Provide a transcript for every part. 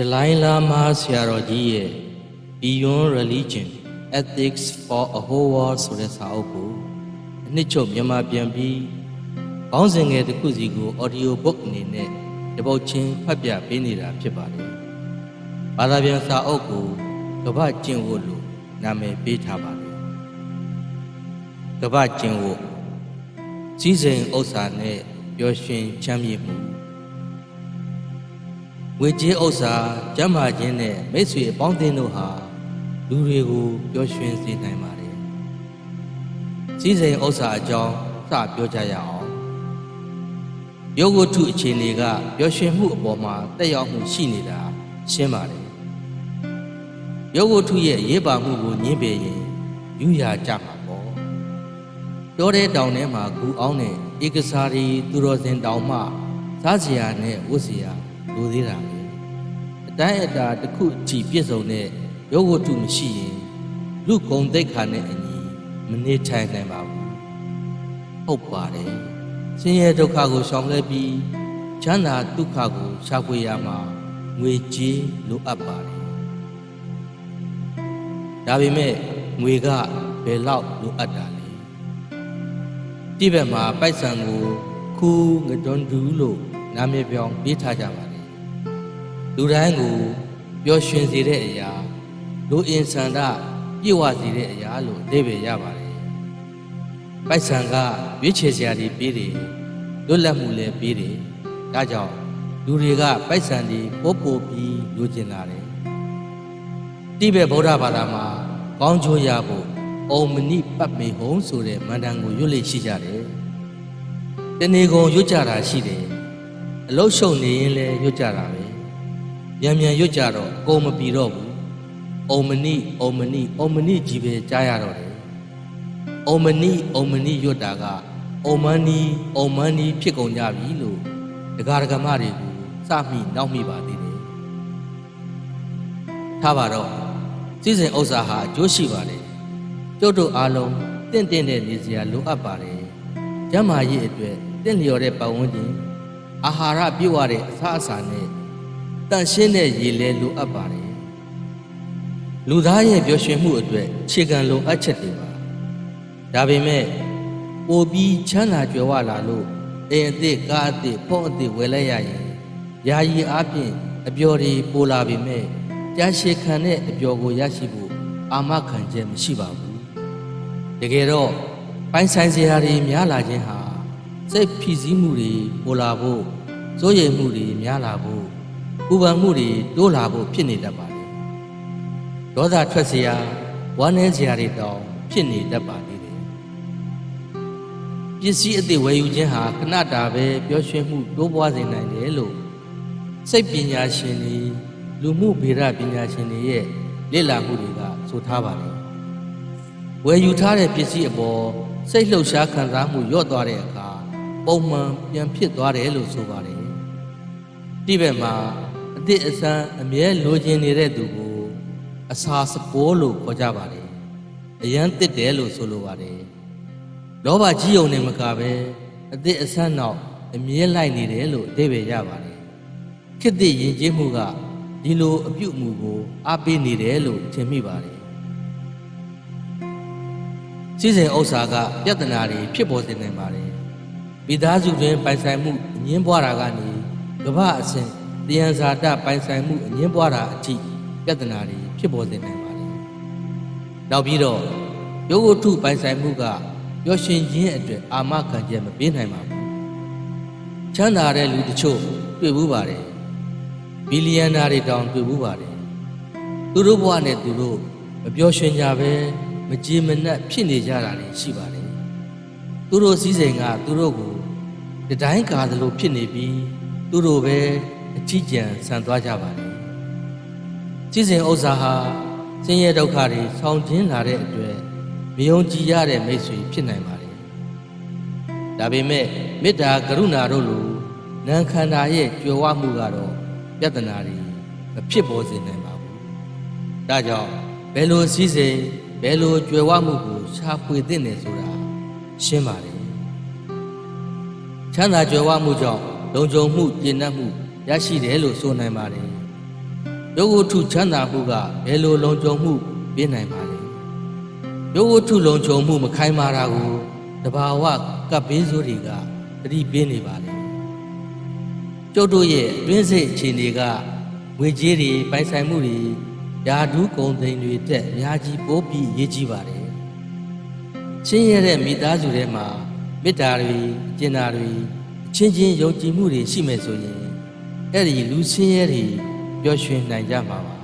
ဒလိုင်းလာမာဆရာတော်ကြီးရဲ့ Beyond Religion Ethics for a Whole World ဆိုတဲ့စာအုပ်ကိုအနှစ်ချုပ်မြန်မာပြန်ပြီးခေါင်းစဉ်ငယ်တစ်ခုစီကို audio book အနေနဲ့တပုတ်ချင်းဖတ်ပြပေးနေတာဖြစ်ပါတယ်။ဘာသာပြန်စာအုပ်ကိုကပ္ပကျင့်ဝတ်လို့နာမည်ပေးထားပါတယ်။ကပ္ပကျင့်ဝတ်စည်းစိမ်ဥစ္စာနဲ့ပျော်ရွှင်ချမ်းမြေ့မှု ဝေကြီးဥစ္စာကျမ်းမာခြင်းနဲ့မိတ်ဆွေအပေါင်းအသင်းတို့ဟာလူတွေကိုပျော်ရွှင်စေနိုင်ပါတယ်။စည်းစိမ်ဥစ္စာအကြောင်းစပြောကြရအောင်။ယောဂုထုအခြေအနေကပျော်ရွှင်မှုအပေါ်မှာတက်ရောက်မှုရှိနေတာရှင်းပါတယ်။ယောဂုထုရဲ့ရေးပါမှုကိုညှင်းပယ်ရင်ယူရာကြမှာပေါ့။တောတဲ့တောင်ထဲမှာဂူအောင်တဲ့ဧကစားရီသူတော်စင်တောင်မှစားစရာနဲ့ဝတ်စရာလိုသေးတာပဲအ တိုင်းအတာတစ်ခုကြည်ပြည့်စုံတဲ့ယောဂဝတ္ထုမရှိရင်လူကုံသိက္ခာနဲ့အညီမနေထိုင်နိုင်ပါဘူးဟုတ်ပါတယ်ဆင်းရဲဒုက္ခကိုရှောင်လဲပြီးချမ်းသာဒုက္ခကိုရှာဖွေရမှာငွေကြေးလိုအပ်ပါတယ်ဒါပေမဲ့ငွေကဘယ်လောက်လိုအပ်တာလဲတိဘက်မှာပိုက်ဆံကိုခူးငတွန်းဒူးလို့နာမည်ပြောင်းပေးထားကြပါတယ် လူတိုင်းကိုပျော်ရွှင်စေတဲ့အရာလူအင်ဆန္ဒပြည့်ဝစေတဲ့အရာလို့အဓိပ္ပာယ်ရပါတယ်ပိုက်ဆံကရွေးချယ်စရာတွေပေးတယ်လွတ်လပ်မှုလည်းပေးတယ်ဒါကြောင့်လူတွေကပိုက်ဆံတွေပို့ပို့ပြီးလိုချင်လာတယ်တိဘက်ဗုဒ္ဓဘာသာမှာကောင်းကျိုးရဖို့အုံမဏိပတ်မေဟုံဆိုတဲ့မန္တန်ကိုရွတ်လေရှိကြတယ်တဏီကုံရွတ်ကြတာရှိတယ်အလုတ်ရှုံနေရင်လည်းရွတ်ကြတာပဲ မြန်မြန်ရွတ်ကြတော့အကုန်မပြီတော့ဘူးအုံမဏိအုံမဏိအုံမဏိကြီးပဲကြားရတော့တယ်အုံမဏိအုံမဏိရွတ်တာကအုံမန်းနီအုံမန်းနီဖြစ်ကုန်ကြပြီလို့ဒကာဒကမတွေကိုစမိနောက်မိပါသေးတယ်ထားပါတော့စီစဉ်ဥစ္စာဟာအကျိုးရှိပါတယ်ကျုပ်တို့အားလုံးတင့်တင့်တဲ့နေစရာလိုအပ်ပါတယ်ကျမ်းမာရေးအတွက်တင့်လျော်တဲ့ပတ်ဝန်းကျင်အာဟာရပြည့်ဝတဲ့အစားအစာနဲ့ တန့်ရှင်းတဲ့ရေလဲလိုအပ်ပါတယ်လူသားရဲ့ပျော်ရွှင်မှုအတွက်ခြေခံလိုအပ်ချက်တွေပါဒါပေမဲ့ပိုပြီးချမ်းသာကြွယ်ဝလာလို့အိမ်အသစ်ကားအသစ်ဖုန်းအသစ်ဝယ်လိုက်ရရင်ယာယီအားဖြင့်အပျော်တွေပိုလာပေမဲ့ကြားရှည်ခံတဲ့အပျော်ကိုရရှိဖို့အာမခံချက်မရှိပါဘူးတကယ်တော့ပိုင်ဆိုင်စရာတွေများလာခြင်းဟာစိတ်ဖိစီးမှုတွေပိုလာဖို့စိုးရိမ်မှုတွေများလာဖို့ ပူပန်မှုတွေတိုးလာဖို့ဖြစ်နေတတ်ပါတယ်ဒေါသထွက်စရာဝမ်းနည်းစရာတွေတောင်ဖြစ်နေတတ်ပါသေးတယ်ပစ္စည်းအသစ်ဝယ်ယူခြင်းဟာခဏတာပဲပျော်ရွှင်မှုတိုးပွားစေနိုင်တယ်လို့စိတ်ပညာရှင်တွေလူမှုဗေဒပညာရှင်တွေရဲ့လေ့လာမှုတွေကဆိုထားပါတယ်ဝယ်ယူထားတဲ့ပစ္စည်းအပေါ်စိတ်လှုပ်ရှားခံစားမှုလျော့သွားတဲ့အခါပုံမှန်ပြန်ဖြစ်သွားတယ်လို့ဆိုပါတယ်တိဘက်မှာ အတိအဆန်းအမြဲလိုချင်နေတဲ့သူကိုအစာစပိုးလို့ခေါ်ကြပါတယ်အရန်တစ်တယ်လို့ဆိုလိုပါတယ်လောဘကြီးုံနဲ့မကပဲအတိအဆန်းတော့အမြဲလိုက်နေတယ်လို့အဓိပ္ပာယ်ရပါတယ်ခစ်တဲ့ယဉ်ကျေးမှုကဒီလိုအပြုတ်မှုကိုအားပေးနေတယ်လို့ထင်မိပါတယ်စီစဉ်ဥစ္စာကပြဿနာတွေဖြစ်ပေါ်စေနိုင်ပါတယ်မိသားစုတွင်ပိုင်ဆိုင်မှုအငင်းပွားတာကနေကမ္ဘာအဆင့် တယံဇာတပိုင်ဆိုင်မှုအငင်းပွားတာအထိပြဿနာတွေဖြစ်ပေါ်စေနိုင်ပါတယ်နောက်ပြီးတော့ယောဂုထုပိုင်ဆိုင်မှုကပျော်ရွှင်ခြင်းအတွက်အာမခံချက်မပေးနိုင်ပါဘူးချမ်းသာတဲ့လူတချို့တွေ့ဘူးပါတယ်ဘီလီယံနာတွေတောင်တွေ့ဘူးပါတယ်သူတို့ဘဝနဲ့သူတို့မပျော်ရွှင်ကြပဲမကြေမနက်ဖြစ်နေကြတာတွေရှိပါတယ်သူတို့စည်းစိမ်ကသူတို့ကိုတတိုင်းကာသလိုဖြစ်နေပြီးသူတို့ပဲ အထီးကျန်ဆန်သွားကြပါတယ်စည်းစိမ်ဥစ္စာဟာဆင်းရဲဒုက္ခတွေဆောင်းကျင်းလာတဲ့အတွက်မယုံကြည်ရတဲ့မိတ်ဆွေဖြစ်နိုင်ပါတယ်ဒါပေမဲ့မေတ္တာကရုဏာတို့လိုနံခန္ဓာရဲ့ကြွယ်ဝမှုကတော့ပြဿနာတွေမဖြစ်ပေါ်စေနိုင်ပါဘူးဒါကြောင့်ဘယ်လိုစည်းစိမ်ဘယ်လိုကြွယ်ဝမှုကိုရှာဖွေသင့်တယ်ဆိုတာရှင်းပါတယ်ချမ်းသာကြွယ်ဝမှုကြောင့်လုံခြုံမှုကျင့်တတ်မှု ရရှိတယ်လို့ဆိုနိုင်ပါတယ်ယောဂုထုချမ်းသာမှုကဘယ်လိုလုံခြုံမှုပေးနိုင်ပါလဲယောဂုထုလုံခြုံမှုမခိုင်မာတာကိုတဘာဝကပ်ဘေးဆိုးတွေကတတိပေးနေပါလေကျုပ်တို့ရဲ့အတွင်းစိတ်အခြေအနေကငွေကြေးတွေပိုင်ဆိုင်မှုတွေယာဓုကုန်သိန်းတွေတက်အများကြီးပိုးပြီးရေးကြီးပါတယ်ချင်းရတဲ့မိသားစုထဲမှာမေတ္တာတွေအကျဉ်းတာတွေအချင်းချင်းယုံကြည်မှုတွေရှိမယ်ဆိုရင် အဲ့ဒီလူဆင်းရဲတွေပျော်ရွှင်နိုင်ကြမှာပါ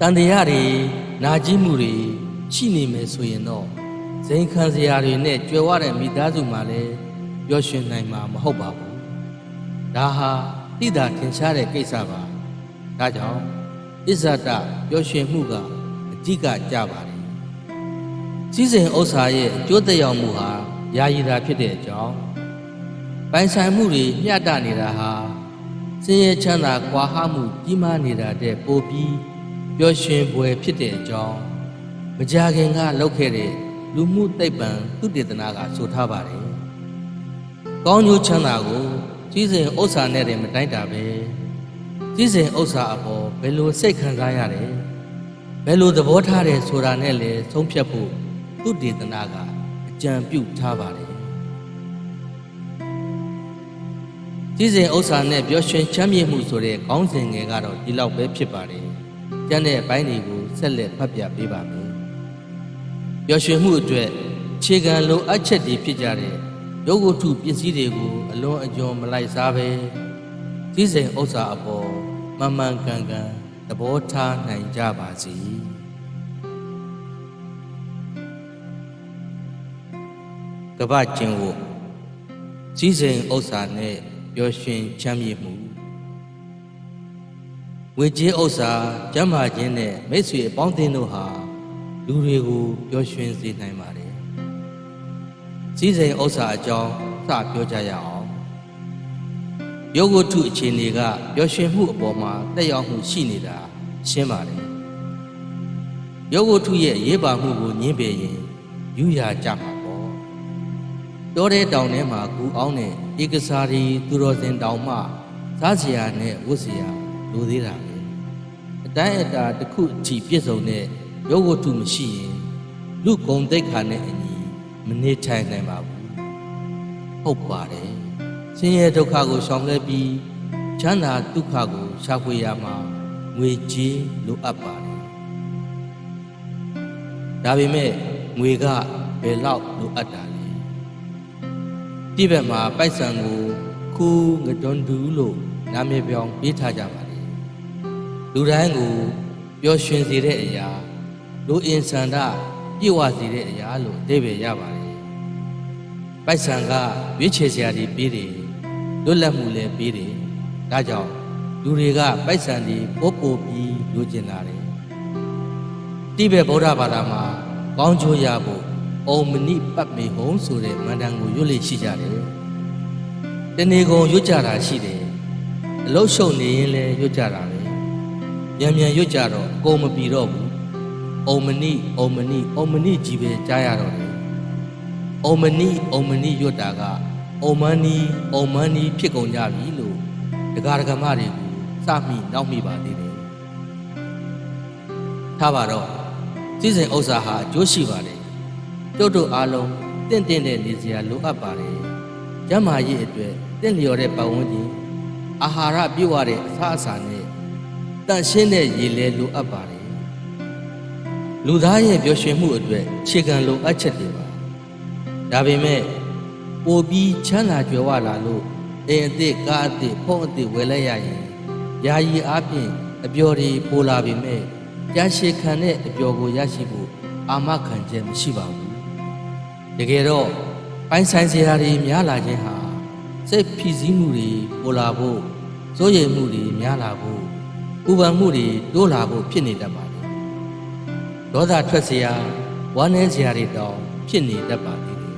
တန်တရားတွေနာကျင်မှုတွေရှိနေမယ်ဆိုရင်တော့ဇိမ်ခံစရာတွေနဲ့ကြွယ်ဝတဲ့မိသားစုမှာလည်းပျော်ရွှင်နိုင်မှာမဟုတ်ပါဘူးဒါဟာတိတာထင်ရှားတဲ့ကိစ္စပါဒါကြောင့်အစ္ဆဒပျော်ရွှင်မှုကအဓိကကြပါတယ်စီးစိမ်ဥစ္စာရဲ့အကျိုးသက်ရောက်မှုဟာယာယီတာဖြစ်တဲ့အကြောင်း ပိုင်ဆိုင်မှုတွေမျှတနေတာဟာစင်ရဲ့ချမ်းသာကွာဟမှုကြီးမားနေတာတဲ့ပိုပြီးပျော်ရွှင်ပွဲဖြစ်တဲ့အကြောင်းမကြာခင်ကလုပ်ခဲ့တဲ့လူမှုသိပ္ပံသုတေသနကဆိုထားပါတယ်။ကောင်းကျိုးချမ်းသာကိုကြီးစဉ်ဥစ္စာနဲ့တည်းမတိုင်းတာပဲကြီးစဉ်ဥစ္စာအပေါ်ဘယ်လိုစိတ်ခံစားရတယ်ဘယ်လိုသဘောထားတယ်ဆိုတာနဲ့လည်းသုံးဖြတ်ဖို့သုတေသနကအကြံပြုထားပါတယ် ကြီးစဉ်ဥစ္စာနဲ့ပျော်ရွှင်ချမ်းမြေ့မှုဆိုတဲ့ခေါင်းစဉ်ငယ်ကတော့ဒီလောက်ပဲဖြစ်ပါတယ်ကျန်တဲ့အပိုင်းတွေကိုဆက်လက်ဖတ်ပြပေးပါမယ်ပျော်ရွှင်မှုအတွက်ခြေခံလိုအပ်ချက်တွေဖြစ်ကြတဲ့ရုပ်ဝတ္ထုပစ္စည်းတွေကိုအလွန်အကျွံမလိုက်စားပဲကြီးစိမ်ဥစ္စာအပေါ်မမှန်ကန်ကန်သဘောထားနိုင်ကြပါစေကပ္ပကျင်ဝကြီးစိမ်ဥစ္စာနဲ့ ပျော်ရွှင်ချမ်းမြေ့မှုဝေကြီးဥစ္စာကျမ်းမာခြင်းနဲ့မိတ်ဆွေအပေါင်းအသင်းတို့ဟာလူတွေကိုပျော်ရွှင်စေနိုင်ပါတယ်စည်းစိမ်ဥစ္စာအကြောင်းစပြောကြရအောင်ယောဂုထုအခြေအနေကပျော်ရွှင်မှုအပေါ်မှာတက်ရောက်မှုရှိနေတာရှင်းပါတယ်ယောဂုထုရဲ့ရေးပါမှုကိုညှင်းပယ်ရင်ယူရကြမှာပေါ့ တောတဲ့တောင်ထဲမှာကူအောင်တဲ့ဧကစားရီသူတော်စင်တောင်မှစားစရာနဲ့ဝတ်စရာလိုသေးတာပဲအတိုင်းအတာတစ်ခုအထိပြည့်စုံတဲ့ယောဂုထုမရှိရင်လူကုံတိတ်ခါနဲ့အညီမနေထိုင်နိုင်ပါဘူးဟုတ်ပါတယ်ဆင်းရဲဒုက္ခကိုရှောင်လဲပြီးချမ်းသာဒုက္ခကိုရှာဖွေရမှာငွေကြေးလိုအပ်ပါတယ်ဒါပေမဲ့ငွေကဘယ်လောက်လိုအပ်တာ လဲဒီဘက်မှာပိုက်ဆံကိုခူးငဒွန်ဒူလို့နာမည်ပြောင်းပေးထားကြပါတယ်လူတိုင်းကိုပျော်ရွှင်စေတဲ့အရာလူအင်ဆန္ဒပြည့်ဝစေတဲ့အရာလို့အဓိပ္ပာယ်ရပါတယ်။ပိုက်ဆံကရွေးချယ်စရာတွေပေးတယ်။လွတ်လပ်မှုလည်းပေးတယ်။ဒါကြောင့်လူတွေကပိုက်ဆံတွေပို့ပို့ပြီးလိုချင်လာတယ်။တိဘက်ဗုဒ္ဓဘာသာမှာကောင်းကျိုးရဖို့ အုံမနိပတ်မေဟုံဆိုတဲ့မန္တန်ကိုရွတ်လေရှိကြတယ်။တနေကုန်ရွတ်ကြတာရှိတယ်။အလုတ်ရှုံနေရင်လည်းရွတ်ကြတာပဲ။မြန်မြန်ရွတ်ကြတော့အကုန်မပြီတော့ဘူး။အုံမနိအုံမနိအုံမနိကြီးပဲကြားရတော့တယ်။အုံမနိအုံမနိရွတ်တာကအုံမနီအုံမနီဖြစ်ကုန်ကြပြီလို့ဒကာဒကမတွေကိုစမိနောက်မိပါသေးတယ်။ထားပါတော့စီစဉ်ဥစ္စာဟာအကျိုးရှိပါတယ်။ ကျုပ်တို့အားလုံးတင့်တင့်တဲ့နေစရာလိုအပ်ပါတယ်။ကျမ်းမာရေးအတွက်တင့်လျော်တဲ့ပတ်ဝန်းကျင်အာဟာရပြည့်ဝတဲ့အစားအစာနဲ့တန့်ရှင်းတဲ့ရေလဲလိုအပ်ပါတယ်။လူသားရဲ့ပျော်ရွှင်မှုအတွက်ခြေခံလိုအပ်ချက်တွေပါ။ဒါပေမဲ့ပိုပြီးချမ်းသာကြွယ်ဝလာလို့အိမ်အသစ်ကားအသစ်ဖုန်းအသစ်ဝယ်လိုက်ရရင်ယာယီအားဖြင့်အပျော်တွေပိုလာပေမဲ့ကြာရှည်ခံတဲ့အပျော်ကိုရရှိဖို့အာမခံချက်မရှိပါဘူး တကယ်တော့ပိုင်ဆိုင်စရာတွေများလာခြင်းဟာစိတ်ဖိစီးမှုတွေပိုလာဖို့စိုးရိမ်မှုတွေများလာဖို့ပူပန်မှုတွေတိုးလာဖို့ဖြစ်နေတတ်ပါတယ်ဒေါသထွက်စရာဝမ်းနည်းစရာတွေတောင်ဖြစ်နေတတ်ပါသေးတယ်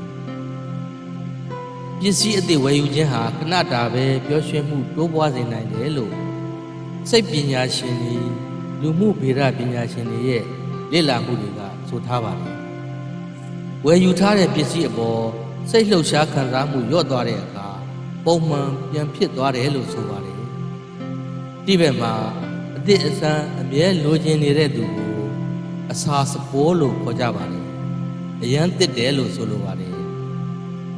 ပစ္စည်းအသစ်ဝယ်ယူခြင်းဟာခဏတာပဲပျော်ရွှင်မှုတိုးပွားစေနိုင်တယ်လို့စိတ်ပညာရှင်တွေလူမှုဗေဒပညာရှင်တွေရဲ့လေ့လာမှုတွေကဆိုထားပါတယ်။ ဝယ်ယူထားတဲ့ပစ္စည်းအပေါ်စိတ်လှုပ်ရှားခံစားမှုလျော့သွားတဲ့အခါပုံမှန်ပြန်ဖြစ်သွားတယ်လို့ဆိုပါတယ်။တိတိဘက်မှာအတိအဆန်းအမြဲလိုချင်နေတဲ့သူကိုအစာစပိုးလို့ခေါ်ကြပါတယ်အရန်တစ်တယ်လို့ဆိုလိုပါတယ်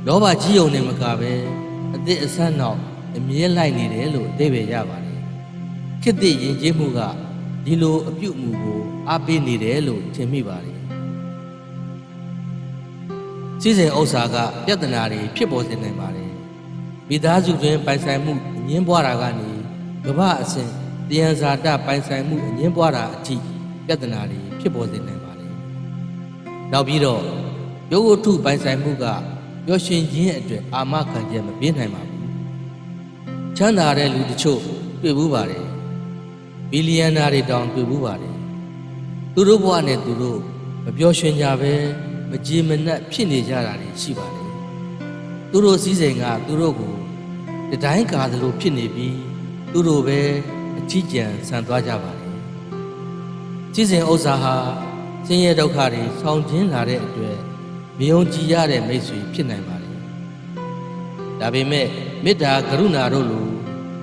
လောဘကြီးုံနဲ့မကပဲအတိအဆန်းတော့အမြဲလိုက်နေတယ်လို့အသေးပဲရပါတယ်ခေတ်သစ်ယဉ်ကျေးမှုကဒီလိုအပြုတ်မှုကိုအားပေးနေတယ်လို့ထင်မိပါတယ် စီစဉ်ဥစ္စာကပြဿနာတွေဖြစ်ပေါ်စေနိုင်ပါတယ်မိသားစုတွင်ပိုင်ဆိုင်မှုအငင်းပွားတာကနေကမ္ဘာအဆင့်တယံဇာတပိုင်ဆိုင်မှုအငင်းပွားတာအထိပြဿနာတွေဖြစ်ပေါ်စေနိုင်ပါတယ်နောက်ပြီးတော့ယောဂုထုပိုင်ဆိုင်မှုကပျော်ရွှင်ခြင်းအတွက်အာမခံချက်မပေးနိုင်ပါဘူးချမ်းသာတဲ့လူတချို့တွေ့ဘူးပါတယ်ဘီလီယံနာတွေတောင်တွေ့ဘူးပါတယ်သူတို့ဘဝနဲ့သူတို့မပျော်ရွှင်ကြပဲ မကြေမနက်ဖြစ်နေကြတာတွေရှိပါတယ်သူတို့စည်းစိမ်ကသူတို့ကိုတတိုင်းကာသလိုဖြစ်နေပြီးသူတို့ပဲအထီးကျန်ဆန်သွားကြပါတယ်စည်းစိမ်ဥစ္စာဟာဆင်းရဲဒုက္ခတွေဆောင်းကျဉ်လာတဲ့အတွက်မယုံကြည်ရတဲ့မိတ်ဆွေဖြစ်နိုင်ပါတယ်ဒါပေမဲ့မေတ္တာကရုဏာတို့လို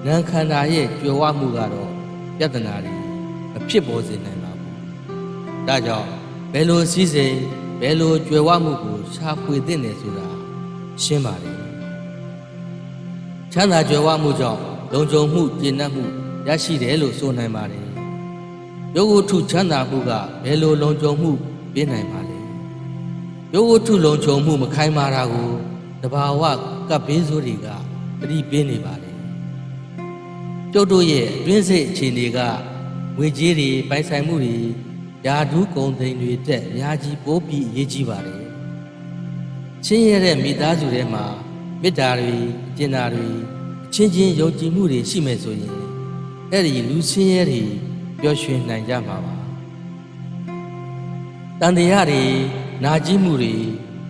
နံခန္ဓာရဲ့ကြွယ်ဝမှုကတော့ပြဿနာတွေမဖြစ်ပေါ်စေနိုင်ပါဘူးဒါကြောင့်ဘယ်လိုစည်းစိမ် ဘယ်လိုကြွယ်ဝမှုကိုရှာဖွေသင့်တယ်ဆိုတာရှင်းပါတယ်ချမ်းသာကြွယ်ဝမှုကြောင့်လုံခြုံမှုကျဉ်းနှံ့မှုရရှိတယ်လို့ဆိုနိုင်ပါတယ်ယောဂုထုချမ်းသာမှုကဘယ်လိုလုံခြုံမှုပေးနိုင်ပါလဲယောဂုထုလုံခြုံမှုမခိုင်မာတာကိုတဘာဝကပ်ဘေးဆိုးတွေကတတိပေးနေပါတယ်ကျုပ်တို့ရဲ့အတွင်းစိတ်အခြေအနေကငွေကြေးတွေပိုင်ဆိုင်မှုတွေ ယာဓုကုန်သိန်းတွေတက်အများကြီးပိုးပြီးအရေးကြီးပါတယ်ချင်းရတဲ့မိသားစုထဲမှာမေတ္တာတွေအကျဉ်းသားတွေအချင်းချင်းယုံကြည်မှုတွေရှိမယ်ဆိုရင်အဲ့ဒီလူဆင်းရဲတွေပျော်ရွှင်နိုင်ကြမှာပါတန်တရားတွေနာကျင်မှုတွေ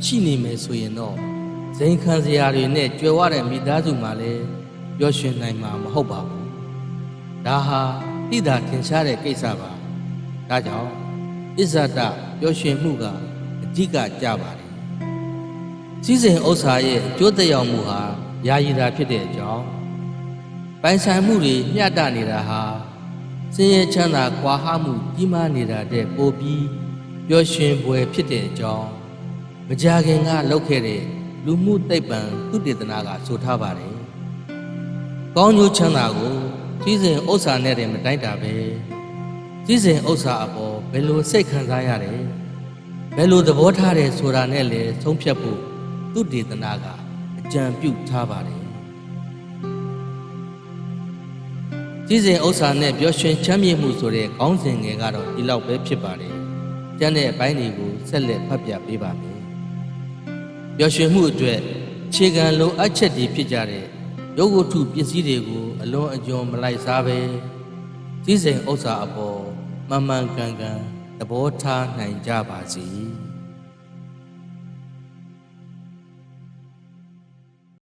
ရှိနေမယ်ဆိုရင်တော့ဇိမ်ခံစရာတွေနဲ့ကြွယ်ဝတဲ့မိသားစုမှာလည်းပျော်ရွှင်နိုင်မှာမဟုတ်ပါဘူးဒါဟာတိတာထင်ရှားတဲ့ကိစ္စပါ ဒါကြောင့်အစ္ဆဒပျော်ရွှင်မှုကအဓိကကြပါတယ်စီးစိမ်ဥစ္စာရဲ့အကျိုးသက်ရောက်မှုဟာယာယီတာဖြစ်တဲ့အကြောင်းပိုင်ဆိုင်မှုတွေမျှတနေတာဟာစင်ရဲ့ချမ်းသာကွာဟမှုကြီးမားနေတာတဲ့ပိုပြီးပျော်ရွှင်ပွဲဖြစ်တဲ့အကြောင်းမကြခင်ကလုပ်ခဲ့တဲ့လူမှုသိပ္ပံသုတေသနကဆိုထားပါတယ်။ကောင်းကျိုးချမ်းသာကိုစီးစိမ်ဥစ္စာနဲ့တည်းမတိုက်တာပဲ။ စီးစိမ်ဥစ္စာအပေါ်ဘယ်လိုစိတ်ခံစားရတယ်။ဘယ်လိုသဘောထားတယ်ဆိုတာနဲ့လည်းသုံးဖြတ်ဖို့သုတေသနကအကြံပြုထားပါတယ်။စီးစိမ်ဥစ္စာနဲ့ပျော်ရွှင်ချမ်းမြေ့မှုဆိုတဲ့ခေါင်းစဉ်ငယ်ကတော့ဒီလောက်ပဲဖြစ်ပါတယ်။ကျန်တဲ့အပိုင်းတွေကိုဆက်လက်ဖတ်ပြပေးပါမယ်။ပျော်ရွှင်မှုအတွက်ခြေခံလိုအပ်ချက်တွေဖြစ်ကြတဲ့ရုပ်ဝတ္ထုပစ္စည်းတွေကိုအလွန်အကျွံမလိုက်စားပဲစည်းစိမ်ဥစ္စာအပေါ် မမှန်ကန်ကန်သဘောထားနိုင်ကြပါစေ။